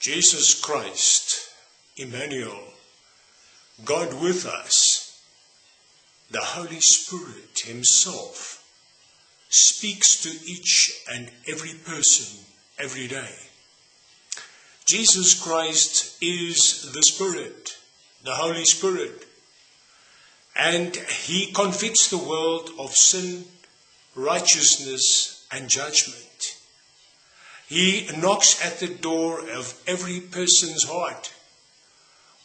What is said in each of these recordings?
Jesus Christ, Emmanuel, God with us, the Holy Spirit Himself, speaks to each and every person every day. Jesus Christ is the Spirit, the Holy Spirit, and He convicts the world of sin, righteousness, and judgment. He knocks at the door of every person's heart,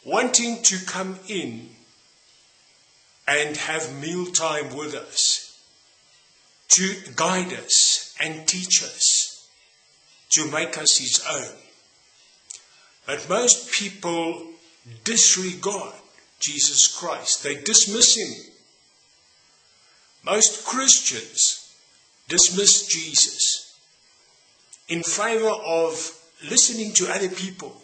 wanting to come in and have mealtime with us, to guide us and teach us, to make us his own. But most people disregard Jesus Christ. They dismiss him. Most Christians dismiss Jesus in favor of listening to other people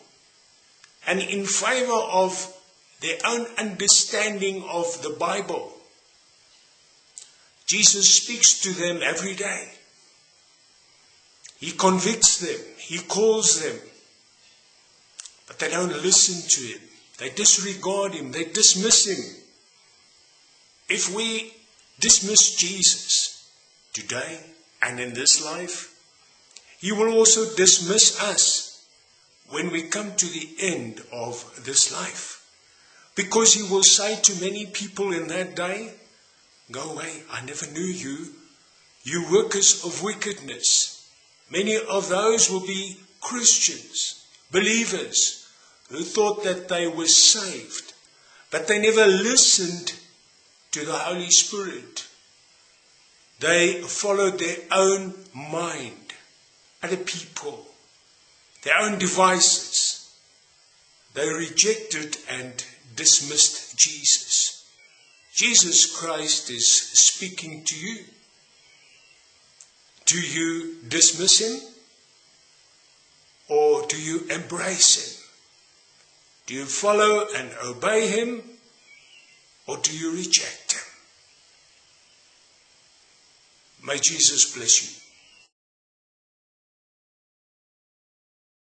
and in favor of their own understanding of the Bible. Jesus speaks to them every day. He convicts them, He calls them, but they don't listen to Him. They disregard Him, they dismiss Him. If we dismiss Jesus today and in this life, he will also dismiss us when we come to the end of this life. Because He will say to many people in that day, Go away, I never knew you, you workers of wickedness. Many of those will be Christians, believers, who thought that they were saved, but they never listened to the Holy Spirit. They followed their own mind other people, their own devices. They rejected and dismissed Jesus. Jesus Christ is speaking to you. Do you dismiss him? Or do you embrace him? Do you follow and obey him? Or do you reject him? May Jesus bless you.